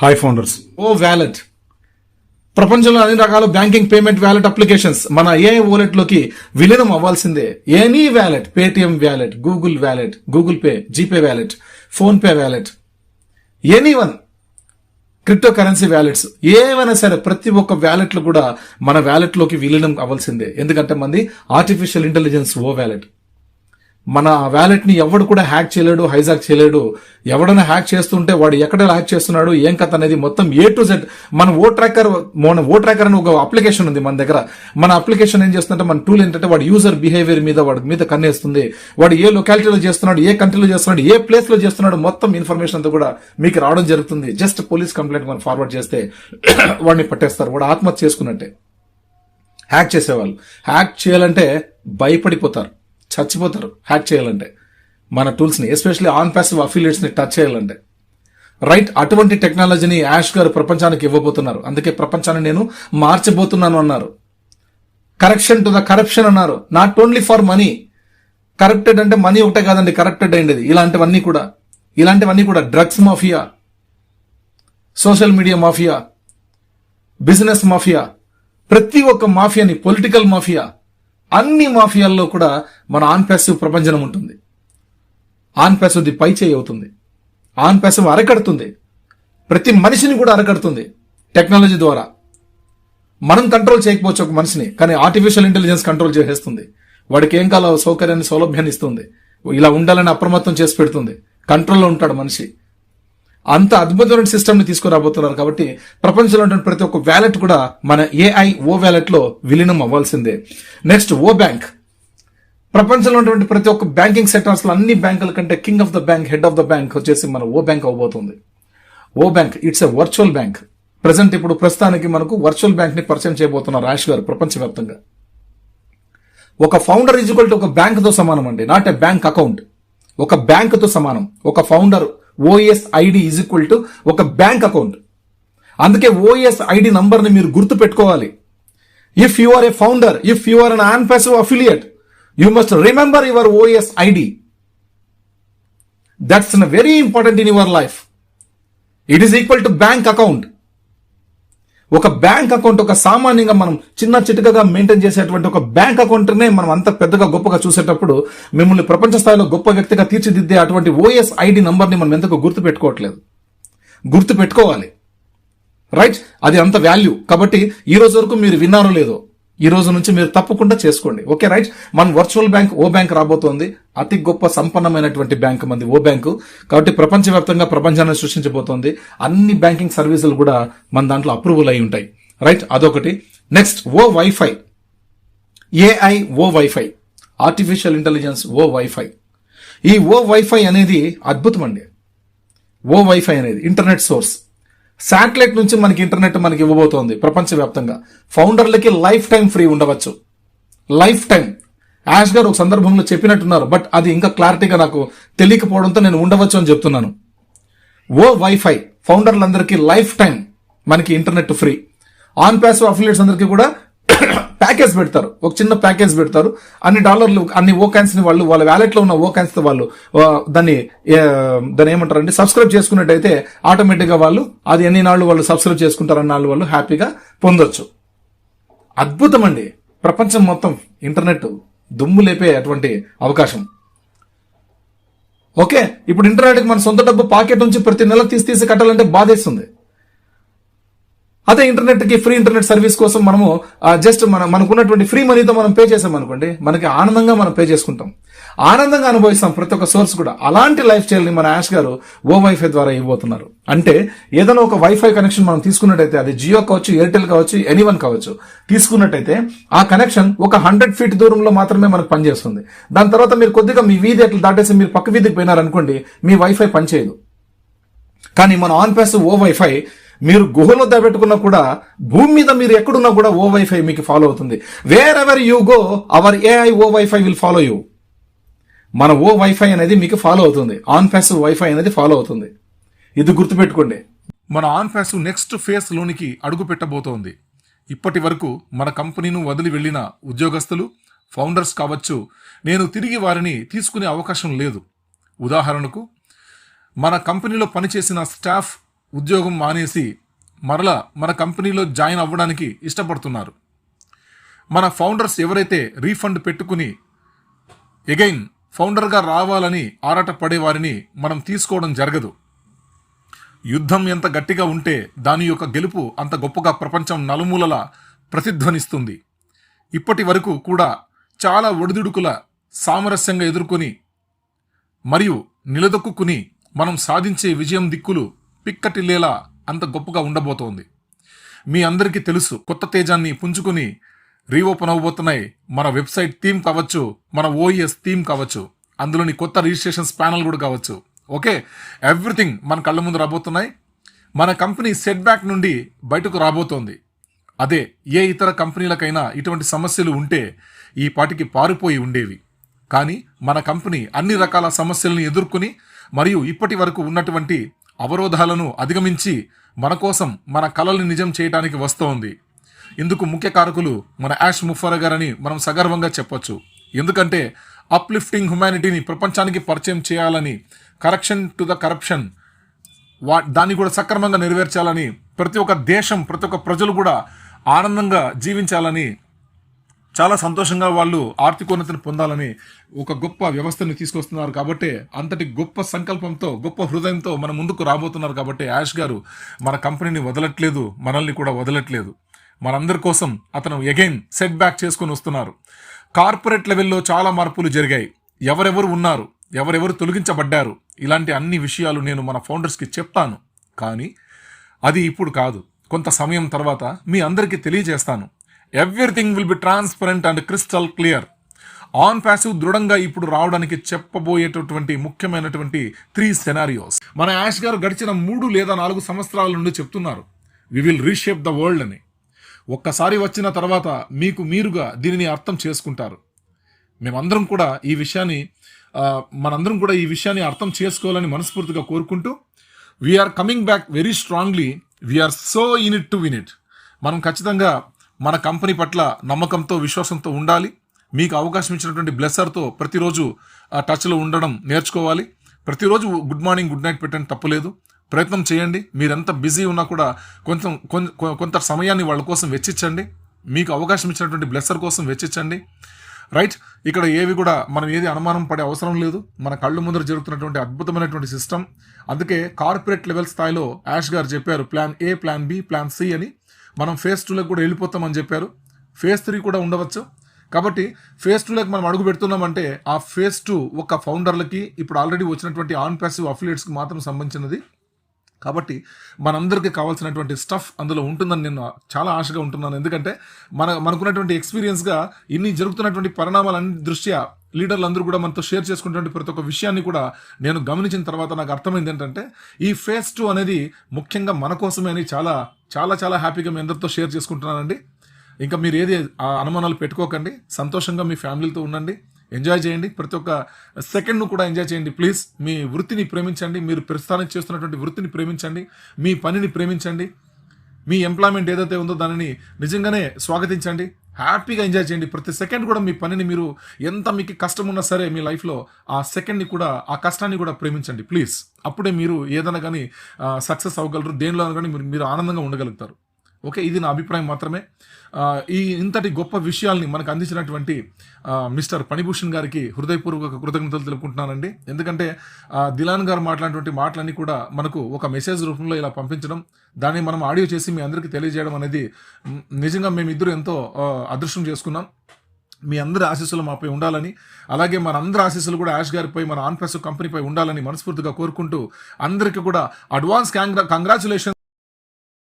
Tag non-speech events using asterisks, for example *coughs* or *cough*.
Hi founders O wallet. ప్రపంచంలో అన్ని రకాల బ్యాంకింగ్ పేమెంట్ వ్యాలెట్ అప్లికేషన్స్ మన ఏ వాలెట్లోకి విలీనం అవ్వాల్సిందే. Any wallet Paytm wallet Google wallet Google Pay GPay wallet PhonePe wallet any one crypto currency wallets ఏమైనా సరే ప్రతి ఒక్క వ్యాలెట్లు కూడా మన వ్యాలెట్లోకి విలీనం అవ్వాల్సిందే. ఎందుకంటే మంది ఆర్టిఫిషియల్ ఇంటెలిజెన్స్ ఓ వ్యాలెట్ మన వ్యాలెట్ని ఎవడు కూడా హ్యాక్ చేయలేడు హైజాక్ చేయలేడు. ఎవడైనా హ్యాక్ చేస్తుంటే వాడు ఎక్కడ హ్యాక్ చేస్తున్నాడు ఏం కథ అనేది మొత్తం ఏ టు జెడ్ మన ఓ ట్రాకర్ మన ఓ ట్రాకర్ అని ఒక అప్లికేషన్ ఉంది మన దగ్గర. మన అప్లికేషన్ ఏం చేస్తుందంటే మన టూల్ ఏంటంటే వాడు యూజర్ బిహేవియర్ మీద వాడి మీద కన్నేస్తుంది. వాడు ఏ లొకాలిటీలో చేస్తున్నాడు ఏ కంట్రీలో చేస్తున్నాడు ఏ ప్లేస్లో చేస్తున్నాడు మొత్తం ఇన్ఫర్మేషన్ అంతా కూడా మీకు రావడం జరుగుతుంది. జస్ట్ పోలీస్ కంప్లైంట్ మనం ఫార్వర్డ్ చేస్తే *coughs* వాడిని పట్టేస్తారు. వాడు ఆత్మహత్య చేసుకున్నట్టే. హ్యాక్ చేసేవాళ్ళు. హ్యాక్ చేయాలంటే భయపడిపోతారు. చచ్చిపోతారు. హ్యాక్ చేయాలంటే. మన టూల్స్ని ఎస్పెషల్లీ ఆన్ ప్యాసివ్ అఫిలియేట్స్ని టచ్ చేయాలంటే. రైట్ అటువంటి టెక్నాలజీని యాష్ గారు ప్రపంచానికి ఇవ్వబోతున్నారు. అందుకే ప్రపంచాన్ని నేను మార్చబోతున్నాను అన్నారు. కరెక్షన్ టు ద కరప్షన్ అన్నారు. Not only for money corrupted అంటే మనీ ఒకటే కాదండి కరప్టెడ్ అయింది ఇలాంటివన్నీ కూడా. ఇలాంటివన్నీ కూడా drugs mafia social media mafia business mafia ప్రతి ఒక్క మాఫియాని పొలిటికల్ మాఫియా అన్ని మాఫియాల్లో కూడా మన ఆన్ ప్యాసివ్ ప్రపంచం ఉంటుంది. ఆన్ ప్యాసివ్ది పై చేయి అవుతుంది. ఆన్ ప్యాసివ్ అరకడుతుంది. ప్రతి మనిషిని కూడా అరకడుతుంది టెక్నాలజీ ద్వారా. మనం కంట్రోల్ చేయకపోవచ్చు ఒక మనిషిని కానీ ఆర్టిఫిషియల్ ఇంటెలిజెన్స్ కంట్రోల్ చేసేస్తుంది. వాడికి ఏం కాల సౌకర్యాన్ని సౌలభ్యాన్ని ఇస్తుంది. ఇలా ఉండాలని అప్రమత్తం చేసి పెడుతుంది. కంట్రోల్లో ఉంటాడు మనిషి. అంత అద్భుతమైన సిస్టమ్ని తీసుకురాబోతున్నారు కాబట్టి ప్రపంచంలో ఉన్న ప్రతి ఒక్క వ్యాలెట్ కూడా మన ఏఐ ఓ వ్యాలెట్లో విలీనం అవ్వాల్సిందే. నెక్స్ట్ ఓ బ్యాంక్ ప్రపంచంలో ఉన్నటువంటి ప్రతి ఒక్క బ్యాంకింగ్ సెక్టర్స్లో అన్ని బ్యాంకుల కంటే king of the bank head of the bank వచ్చేసి మన ఓ బ్యాంక్ అవబోతుంది. O bank it's a virtual bank present ఇప్పుడు ప్రస్తుతానికి మనకు వర్చువల్ బ్యాంక్ని పరిచయం చేయబోతున్నారు రాష్ గారు ప్రపంచవ్యాప్తంగా. ఒక ఫౌండర్ ఈజ్వల్ టు ఒక బ్యాంక్తో సమానం అండి. నాట్ ఎ బ్యాంక్ అకౌంట్ ఒక బ్యాంక్తో సమానం. ఒక founder OS ID is equal to ఒక బ్యాంక్ అకౌంట్ అందుకే ఓఎస్ ఐడి నంబర్ని మీరు గుర్తు పెట్టుకోవాలి. If you are a founder if you are an on passive affiliate you must remember your OS ID that's very important in your life it is equal to bank account ఒక bank account ఒక సామాన్యంగా మనం చిన్న చిటుకగా maintain చేసేటువంటి ఒక bank అకౌంట్నే మనం అంత పెద్దగా గొప్పగా చూసేటప్పుడు మిమ్మల్ని ప్రపంచ స్థాయిలో గొప్ప వ్యక్తిగా తీర్చిదిద్దే అటువంటి ఓఎస్ ఐడి నంబర్ని మనం ఎందుకు గుర్తు పెట్టుకోవట్లేదు గుర్తు పెట్టుకోవాలి రైట్? అది అంత వాల్యూ. కాబట్టి ఈ రోజు వరకు మీరు విన్నారో లేదో ఈ రోజు నుంచి మీరు తప్పకుండా చేసుకోండి. Okay right? మన వర్చువల్ బ్యాంక్ ఓ బ్యాంక్ రాబోతోంది. అతి గొప్ప సంపన్నమైనటువంటి బ్యాంక్ మంది ఓ బ్యాంకు. కాబట్టి ప్రపంచవ్యాప్తంగా ప్రపంచాన్ని సృష్టించబోతోంది. అన్ని బ్యాంకింగ్ సర్వీసులు కూడా మన దాంట్లో అప్రూవల్ అయి ఉంటాయి. రైట్? అదొకటి. Next O WiFi. AI O WiFi. Artificial intelligence O WiFi. ఈ ఓ వైఫై అనేది అద్భుతం అండి. ఓ వైఫై అనేది ఇంటర్నెట్ సోర్స్. శాటిలైట్ నుంచి మనకి ఇంటర్నెట్ మనకి ఇవ్వబోతోంది ప్రపంచవ్యాప్తంగా. ఫౌండర్లకి లైఫ్ టైం ఫ్రీ ఉండవచ్చు. లైఫ్ టైం యాష్ గారు ఒక సందర్భంలో చెప్పినట్టున్నారు బట్ అది ఇంకా క్లారిటీగా నాకు తెలియకపోవడంతో నేను ఉండవచ్చు అని చెప్తున్నాను. ఓ వైఫై ఫౌండర్లందరికీ లైఫ్ టైం మనకి internet free on passive affiliates అందరికీ కూడా ప్యాకేజ్ పెడతారు. ఒక చిన్న ప్యాకేజ్ పెడతారు. అన్ని డాలర్లు అన్ని ఓకాన్స్ని వాళ్ళు వాళ్ళ వ్యాలెట్లో ఉన్న ఓకాన్స్తో వాళ్ళు దాన్ని దాన్ని ఏమంటారు సబ్స్క్రైబ్ చేసుకున్నట్టయితే ఆటోమేటిక్గా వాళ్ళు అది ఎన్ని నాళ్ళు వాళ్ళు సబ్స్క్రైబ్ చేసుకుంటారు నాళ్ళు వాళ్ళు హ్యాపీగా పొందొచ్చు. అద్భుతం అండి. ప్రపంచం మొత్తం ఇంటర్నెట్ దుమ్ము లేపే అటువంటి అవకాశం. ఓకే ఇప్పుడు ఇంటర్నెట్కి మన సొంత డబ్బు పాకెట్ నుంచి ప్రతి నెల తీసి తీసి కట్టాలంటే బాధేస్తుంది. అదే ఇంటర్నెట్కి ఫ్రీ ఇంటర్నెట్ సర్వీస్ కోసం మనము జస్ట్ మన మనకున్నటువంటి ఫ్రీ మనీతో మనం పే చేసాం అనుకోండి మనకి ఆనందంగా మనం పే చేసుకుంటాం. ఆనందంగా అనుభవిస్తాం ప్రతి ఒక్క సోర్స్ కూడా. అలాంటి లైఫ్ స్టైల్ని మన యాష్ గారు ఓ వైఫై ద్వారా ఇవ్వబోతున్నారు. అంటే ఏదైనా ఒక వైఫై కనెక్షన్ మనం తీసుకున్నట్టయితే అది జియో కావచ్చు ఎయిర్టెల్ కావచ్చు ఎనీవన్ కావచ్చు తీసుకున్నట్టయితే ఆ కనెక్షన్ ఒక హండ్రెడ్ ఫీట్ దూరంలో మాత్రమే మనకు పనిచేస్తుంది. దాని తర్వాత మీరు కొద్దిగా మీ వీధి అట్లా దాటేసి మీరు పక్క వీధికి పోయినారనుకోండి మీ వైఫై పనిచేయదు. కానీ మన ఆన్ ప్యాస్ ఓ వైఫై మీరు గుహలో దాపెట్టుకున్నా కూడా భూమి మీద మీరు ఎక్కడున్నా కూడా ఓ వైఫై మీకు ఫాలో అవుతుంది. Wherever you go our AI O WiFi will follow you మన ఓ వైఫై అనేది మీకు ఫాలో అవుతుంది. ఆన్ ప్యాసివ్ వైఫై అనేది ఫాలో అవుతుంది. ఇది గుర్తుపెట్టుకోండి. మన ఆన్ ప్యాసివ్ నెక్స్ట్ ఫేస్ లోనికి అడుగు పెట్టబోతోంది. ఇప్పటి వరకు మన కంపెనీను వదిలి వెళ్ళిన ఉద్యోగస్తులు ఫౌండర్స్ కావచ్చు నేను తిరిగి వారిని తీసుకునే అవకాశం లేదు. ఉదాహరణకు మన కంపెనీలో పనిచేసిన స్టాఫ్ ఉద్యోగం మానేసి మరల మన కంపెనీలో జాయిన్ అవ్వడానికి ఇష్టపడుతున్నారు. మన ఫౌండర్స్ ఎవరైతే రీఫండ్ పెట్టుకుని ఎగైన్ ఫౌండర్గా రావాలని ఆరాట పడేవారిని మనం తీసుకోవడం జరగదు. యుద్ధం ఎంత గట్టిగా ఉంటే దాని యొక్క గెలుపు అంత గొప్పగా ప్రపంచం నలుమూలల ప్రతిధ్వనిస్తుంది. ఇప్పటి వరకు కూడా చాలా ఒడిదుడుకుల సామరస్యంగా ఎదుర్కొని మరియు నిలదొక్కుని మనం సాధించే విజయం దిక్కులు పిక్కటిల్లేలా అంత గొప్పగా ఉండబోతోంది. మీ అందరికీ తెలుసు కొత్త తేజాన్ని పుంజుకుని రీఓపెన్ అవ్వబోతున్నాయి. మన వెబ్సైట్ థీమ్ కావచ్చు మన ఓఈఎస్ థీమ్ కావచ్చు అందులోని కొత్త రిజిస్ట్రేషన్స్ ప్యానల్ కూడా కావచ్చు. ఓకే? ఎవ్రీథింగ్ మన కళ్ళ ముందు రాబోతున్నాయి. మన కంపెనీ సెట్ బ్యాక్ నుండి బయటకు రాబోతోంది. అదే ఏ ఇతర కంపెనీలకైనా ఇటువంటి సమస్యలు ఉంటే ఈ పాటికి పారిపోయి ఉండేవి. కానీ మన కంపెనీ అన్ని రకాల సమస్యలను ఎదుర్కొని మరియు ఇప్పటి వరకు ఉన్నటువంటి అవరోధాలను అధిగమించి మన కోసం మన కలల్ని నిజం చేయడానికి వస్తోంది. ఇందుకు ముఖ్య కారకులు మన యాష్ ముఫర్ గారని మనం సగర్వంగా చెప్పొచ్చు. ఎందుకంటే అప్లిఫ్టింగ్ హ్యుమానిటీని ప్రపంచానికి పరిచయం చేయాలని కరెక్షన్ టు ద కరప్షన్ వా దాన్ని కూడా సక్రమంగా నెరవేర్చాలని ప్రతి ఒక్క దేశం ప్రతి ఒక్క ప్రజలు కూడా ఆనందంగా జీవించాలని చాలా సంతోషంగా వాళ్ళు ఆర్థికోన్నతిని పొందాలని ఒక గొప్ప వ్యవస్థను తీసుకొస్తున్నారు కాబట్టి అంతటి గొప్ప సంకల్పంతో గొప్ప హృదయంతో మన ముందుకు రాబోతున్నారు కాబట్టి యాష్ గారు మన కంపెనీని వదలట్లేదు మనల్ని కూడా వదలట్లేదు. మనందరి కోసం అతను ఎగైన్ సెట్ బ్యాక్ చేసుకొని వస్తున్నారు. కార్పొరేట్ లెవెల్లో చాలా మార్పులు జరిగాయి. ఎవరెవరు ఉన్నారు ఎవరెవరు తొలగించబడ్డారు ఇలాంటి అన్ని విషయాలు నేను మన ఫౌండర్స్కి చెప్తాను. కానీ అది ఇప్పుడు కాదు. కొంత సమయం తర్వాత మీ అందరికీ తెలియజేస్తాను. Everything will be transparent and crystal clear on passive దృఢంగా ఇప్పుడు రావడానికి చెప్పబోయేటటువంటి ముఖ్యమైనటువంటి త్రీ సెనారియోస్ మన యాష్ గారు గడిచిన మూడు లేదా నాలుగు సంవత్సరాల నుండి చెప్తున్నారు. We will reshape the world అని. ఒక్కసారి వచ్చిన తర్వాత మీకు మీరుగా దీనిని అర్థం చేసుకుంటారు. మేమందరం కూడా ఈ విషయాన్ని మనందరం కూడా ఈ విషయాన్ని అర్థం చేసుకోవాలని మనస్ఫూర్తిగా కోరుకుంటూ we are coming back very strongly we are so in it to win it మనం ఖచ్చితంగా మన కంపెనీ పట్ల నమ్మకంతో విశ్వాసంతో ఉండాలి. మీకు అవకాశం ఇచ్చినటువంటి బ్లెస్సర్తో ప్రతిరోజు టచ్లో ఉండడం నేర్చుకోవాలి. ప్రతిరోజు గుడ్ మార్నింగ్ గుడ్ నైట్ పెట్టండి తప్పులేదు. ప్రయత్నం చేయండి. మీరెంత బిజీ ఉన్నా కూడా కొంచెం కొంత సమయాన్ని వాళ్ళ కోసం వెచ్చించండి మీకు అవకాశం ఇచ్చినటువంటి బ్లెస్సర్ కోసం వెచ్చించండి రైట్ ఇక్కడ ఏవి కూడా మనం ఏది అనుమానం పడే అవసరం లేదు. మన కళ్ళు ముందర జరుగుతున్నటువంటి అద్భుతమైనటువంటి సిస్టమ్ అందుకే కార్పొరేట్ లెవెల్ స్థాయిలో యాష్ గారు చెప్పారు plan A plan B plan C అని. మనం ఫేస్ టూలోకి కూడా వెళ్ళిపోతామని చెప్పారు. ఫేస్ త్రీ కూడా ఉండవచ్చు. కాబట్టి ఫేస్ టూలోకి మనం అడుగు పెడుతున్నామంటే ఆ ఫేస్ టూ ఒక ఫౌండర్లకి ఇప్పుడు ఆల్రెడీ వచ్చినటువంటి ఆన్ ప్యాసివ్ అఫిలియేట్స్కి మాత్రం సంబంధించినది. కాబట్టి మనందరికీ కావాల్సినటువంటి స్టఫ్ అందులో ఉంటుందని నేను చాలా ఆశగా ఉంటున్నాను. ఎందుకంటే మన మనకున్నటువంటి ఎక్స్పీరియన్స్గా ఇన్ని జరుగుతున్నటువంటి పరిణామాలన్ని దృష్ట్యా లీడర్లు అందరూ కూడా మనతో షేర్ చేసుకున్నటువంటి ప్రతి ఒక్క విషయాన్ని కూడా నేను గమనించిన తర్వాత నాకు అర్థమైంది ఏంటంటే ఈ ఫేస్ టూ అనేది ముఖ్యంగా మన కోసమే అని చాలా చాలా చాలా హ్యాపీగా మీ అందరితో షేర్ చేసుకుంటున్నానండి. ఇంకా మీరు ఏది ఆ అనుమానాలు పెట్టుకోకండి. సంతోషంగా మీ ఫ్యామిలీతో ఉండండి. ఎంజాయ్ చేయండి. ప్రతి ఒక్క సెకండ్ను కూడా ఎంజాయ్ చేయండి. ప్లీజ్ మీ వృత్తిని ప్రేమించండి. మీరు ప్రస్థానం చేస్తున్నటువంటి వృత్తిని ప్రేమించండి. మీ పనిని ప్రేమించండి. మీ ఎంప్లాయ్మెంట్ ఏదైతే ఉందో దానిని నిజంగానే స్వాగతించండి. హ్యాపీగా ఎంజాయ్ చేయండి. ప్రతి సెకండ్ కూడా మీ పనిని మీరు ఎంత మీకు కష్టం ఉన్నా సరే మీ లైఫ్లో ఆ సెకండ్ని కూడా ఆ కష్టాన్ని కూడా ప్రేమించండి. ప్లీజ్ అప్పుడే మీరు ఏదైనా కానీ సక్సెస్ అవ్వగలరు. దేనిలో కానీ మీరు మీరు ఆనందంగా ఉండగలుగుతారు. ఓకే ఇది నా అభిప్రాయం మాత్రమే. ఈ ఇంతటి గొప్ప విషయాల్ని మనకు అందించినటువంటి మిస్టర్ పణిభూషణ్ గారికి హృదయపూర్వక కృతజ్ఞతలు తెలుపుకుంటున్నానండి. ఎందుకంటే దిలాన్ గారు మాట్లాడినటువంటి మాటలన్నీ కూడా మనకు ఒక మెసేజ్ రూపంలో ఇలా పంపించడం దాన్ని మనం ఆడియో చేసి మీ అందరికీ తెలియజేయడం అనేది నిజంగా మేమిద్దరూ ఎంతో అదృష్టం చేసుకున్నాం. మీ అందరి ఆశీస్సులు మాపై ఉండాలని అలాగే మన అందరి ఆశీస్సులు కూడా యాష్ గారిపై మన ఆన్ప్రెస్ కంపెనీపై ఉండాలని మనస్ఫూర్తిగా కోరుకుంటూ అందరికీ కూడా అడ్వాన్స్ కంగ్రా కంగ్రాచులేషన్